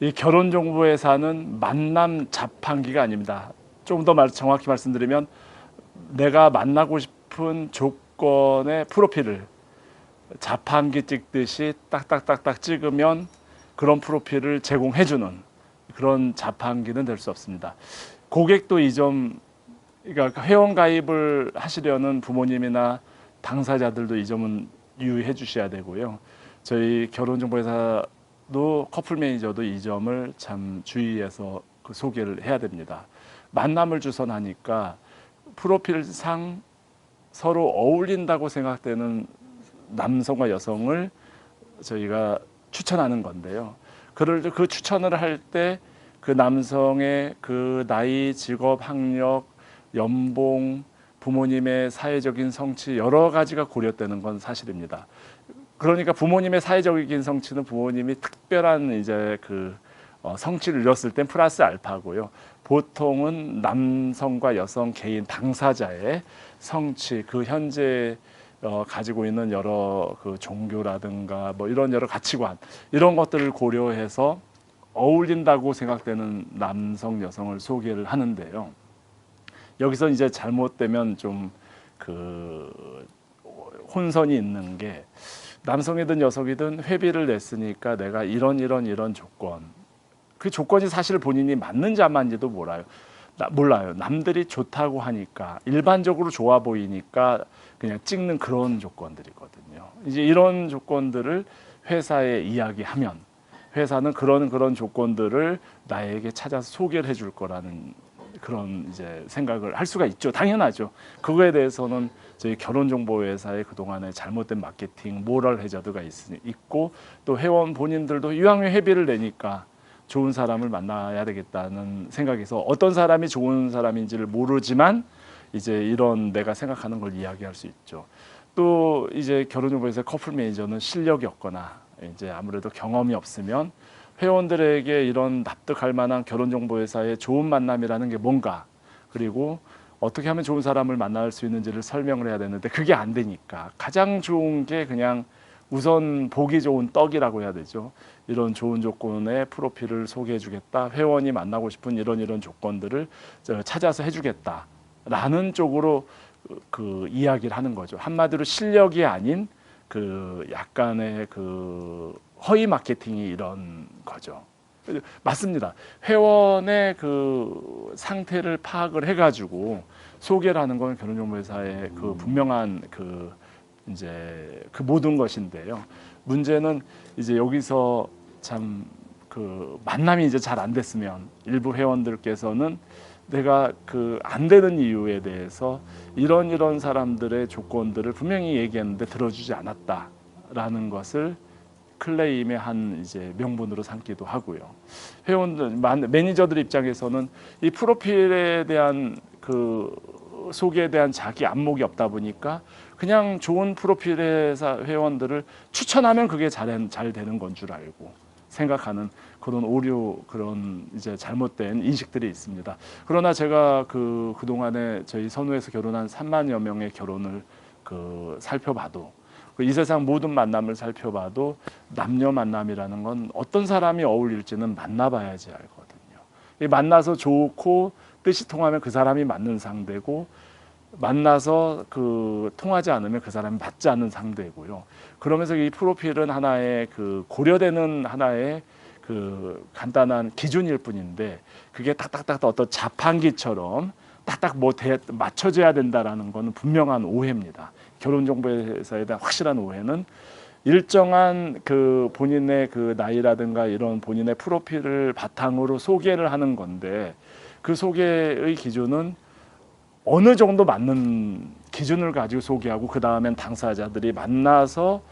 이 결혼 정보회사는 만남 자판기가 아닙니다. 좀더 정확히 말씀드리면 내가 만나고 싶은 조건의 프로필을 자판기 찍듯이 딱딱딱딱 찍으면 그런 프로필을 제공해주는 그런 자판기는 될 수 없습니다. 고객도 이 점, 그러니까 회원 가입을 하시려는 부모님이나 당사자들도 이 점은 유의해 주셔야 되고요. 저희 결혼정보회사 도 커플 매니저도 이 점을 참 주의해서 그 소개를 해야 됩니다. 만남을 주선하니까 프로필상 서로 어울린다고 생각되는 남성과 여성을 저희가 추천하는 건데요. 그를 그 추천을 할 때 그 남성의 그 나이, 직업, 학력, 연봉, 부모님의 사회적인 성취 여러 가지가 고려되는 건 사실입니다. 그러니까 부모님의 사회적인 성취는 부모님이 특별한 이제 그 어, 성취를 이뤘을 땐 플러스 알파고요. 보통은 남성과 여성 개인 당사자의 성취 그 현재 어, 가지고 있는 여러 그 종교라든가 뭐 이런 여러 가치관 이런 것들을 고려해서 어울린다고 생각되는 남성 여성을 소개를 하는데요. 여기서 이제 잘못되면 좀 그 혼선이 있는 게 남성이든 여성이든 회비를 냈으니까 내가 이런 이런 이런 조건 그 조건이 사실 본인이 맞는지 안 맞는지도 몰라요. 나, 몰라요. 남들이 좋다고 하니까 일반적으로 좋아 보이니까 그냥 찍는 그런 조건들이거든요. 이제 이런 조건들을 회사에 이야기하면 회사는 그런 그런 조건들을 나에게 찾아서 소개를 해줄 거라는 그런 이제 생각을 할 수가 있죠. 당연하죠. 그거에 대해서는 저희 결혼정보회사의 그동안의 잘못된 마케팅, 모럴 해저드가 있, 있고 또 회원 본인들도 이왕에 회비를 내니까 좋은 사람을 만나야 되겠다는 생각에서 어떤 사람이 좋은 사람인지를 모르지만 이제 이런 내가 생각하는 걸 이야기할 수 있죠. 또 이제 결혼정보회사 커플 매니저는 실력이 없거나 이제 아무래도 경험이 없으면 회원들에게 이런 납득할 만한 결혼 정보 회사의 좋은 만남이라는 게 뭔가 그리고 어떻게 하면 좋은 사람을 만날 수 있는지를 설명을 해야 되는데 그게 안 되니까 가장 좋은 게 그냥 우선 보기 좋은 떡이라고 해야 되죠. 이런 좋은 조건의 프로필을 소개해 주겠다. 회원이 만나고 싶은 이런 이런 조건들을 찾아서 해 주겠다 라는 쪽으로 그 이야기를 하는 거죠. 한마디로 실력이 아닌 그 약간의 그 허위 마케팅이 이런 거죠. 맞습니다. 회원의 그 상태를 파악을 해가지고 소개를 하는 건 결혼정보회사의 그 분명한 그 이제 그 모든 것인데요. 문제는 이제 여기서 참 그 만남이 이제 잘 안 됐으면 일부 회원들께서는 내가 그 안 되는 이유에 대해서 이런 이런 사람들의 조건들을 분명히 얘기했는데 들어주지 않았다라는 것을 클레임의 한 이제 명분으로 삼기도 하고요. 회원들 매니저들 입장에서는 이 프로필에 대한 그 소개에 대한 자기 안목이 없다 보니까 그냥 좋은 프로필 회사 회원들을 추천하면 그게 잘, 잘 되는 건 줄 알고 생각하는 그런 오류 그런 이제 잘못된 인식들이 있습니다. 그러나 제가 그 그동안에 저희 선우에서 결혼한 3만여 명의 결혼을 그 살펴봐도 그 이 세상 모든 만남을 살펴봐도 남녀 만남이라는 건 어떤 사람이 어울릴지는 만나봐야지 알거든요. 만나서 좋고 뜻이 통하면 그 사람이 맞는 상대고 만나서 그 통하지 않으면 그 사람이 맞지 않는 상대고요. 그러면서 이 프로필은 하나의 그 고려되는 하나의 그 간단한 기준일 뿐인데 그게 딱딱딱 어떤 자판기처럼 딱딱 뭐 대, 맞춰져야 된다라는 것은 분명한 오해입니다. 결혼정보회사에 대한 확실한 오해는 일정한 그 본인의 그 나이라든가 이런 본인의 프로필을 바탕으로 소개를 하는 건데 그 소개의 기준은 어느 정도 맞는 기준을 가지고 소개하고 그 다음엔 당사자들이 만나서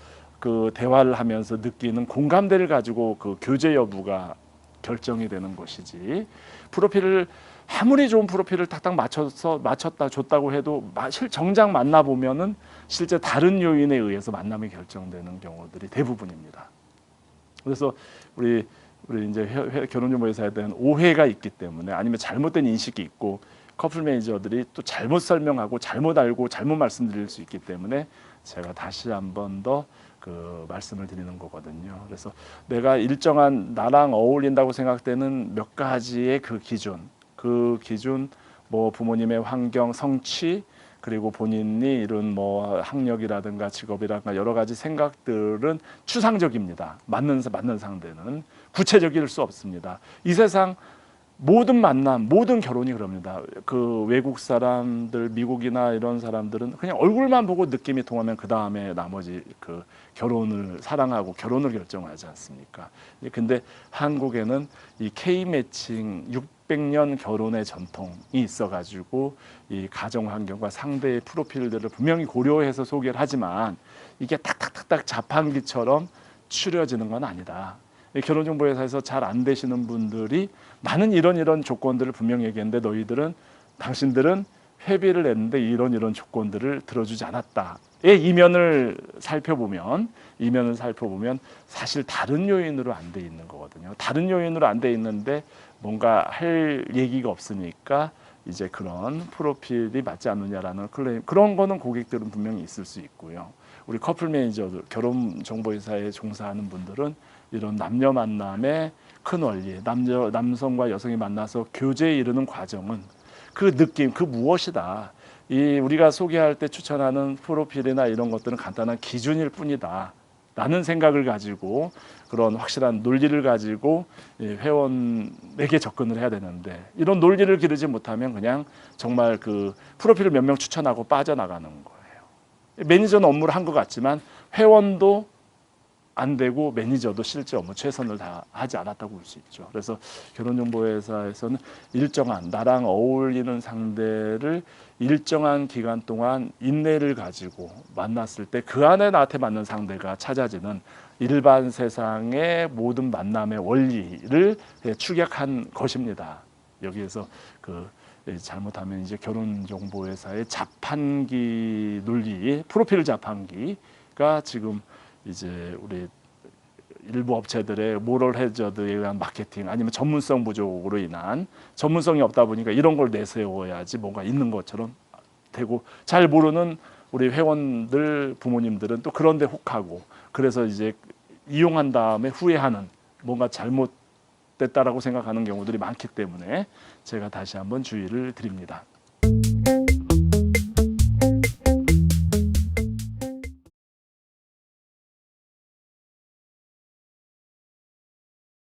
그 대화를 하면서 느끼는 공감대를 가지고 그 교제 여부가 결정이 되는 것이지. 프로필을 아무리 좋은 프로필을 딱딱 맞춰서 맞췄다 줬다고 해도 정작 만나 보면은 실제 다른 요인에 의해서 만남이 결정되는 경우들이 대부분입니다. 그래서 우리 우리 이제 결혼정보회사에 대한 오해가 있기 때문에 아니면 잘못된 인식이 있고 커플 매니저들이 또 잘못 설명하고 잘못 알고 잘못 말씀드릴 수 있기 때문에 제가 다시 한 번 더 그 말씀을 드리는 거거든요. 그래서 내가 일정한 나랑 어울린다고 생각되는 몇 가지의 그 기준, 그 기준 뭐 부모님의 환경, 성취 그리고 본인이 이룬 뭐 학력이라든가 직업이라든가 여러 가지 생각들은 추상적입니다. 맞는 맞는 상대는 구체적일 수 없습니다. 이 세상 모든 만남, 모든 결혼이 그럽니다. 그 외국 사람들, 미국이나 이런 사람들은 그냥 얼굴만 보고 느낌이 통하면 그 다음에 나머지 그 결혼을 사랑하고 결혼을 결정하지 않습니까? 예, 근데 한국에는 이 K 매칭 600년 결혼의 전통이 있어가지고 이 가정 환경과 상대의 프로필들을 분명히 고려해서 소개를 하지만 이게 탁탁탁탁 자판기처럼 추려지는 건 아니다. 이 결혼정보회사에서 잘 안 되시는 분들이 나는 이런 이런 조건들을 분명히 얘기했는데 너희들은 당신들은 회비를 냈는데 이런 이런 조건들을 들어주지 않았다의 이면을 살펴보면 이면을 살펴보면 사실 다른 요인으로 안 돼 있는 거거든요. 다른 요인으로 안 돼 있는데 뭔가 할 얘기가 없으니까 이제 그런 프로필이 맞지 않느냐라는 클레임 그런 거는 고객들은 분명히 있을 수 있고요. 우리 커플 매니저들 결혼 정보회사에 종사하는 분들은 이런 남녀 만남의 큰 원리, 남녀 남성과 여성이 만나서 교제에 이르는 과정은 그 느낌, 그 무엇이다. 이 우리가 소개할 때 추천하는 프로필이나 이런 것들은 간단한 기준일 뿐이다. 라는 생각을 가지고 그런 확실한 논리를 가지고 이 회원에게 접근을 해야 되는데 이런 논리를 기르지 못하면 그냥 정말 그 프로필을 몇 명 추천하고 빠져나가는 거예요. 매니저는 업무를 한 것 같지만 회원도 안 되고 매니저도 실제 업무 최선을 다 하지 않았다고 볼 수 있죠. 그래서 결혼정보회사에서는 일정한 나랑 어울리는 상대를 일정한 기간 동안 인내를 가지고 만났을 때 그 안에 나한테 맞는 상대가 찾아지는 일반 세상의 모든 만남의 원리를 축약한 것입니다. 여기에서 그 잘못하면 이제 결혼정보회사의 자판기 논리, 프로필 자판기가 지금 이제 우리 일부 업체들의 모럴 해저드에 의한 마케팅 아니면 전문성 부족으로 인한 전문성이 없다 보니까 이런 걸 내세워야지 뭔가 있는 것처럼 되고 잘 모르는 우리 회원들 부모님들은 또 그런 데 혹하고 그래서 이제 이용한 다음에 후회하는 뭔가 잘못됐다라고 생각하는 경우들이 많기 때문에 제가 다시 한번 주의를 드립니다.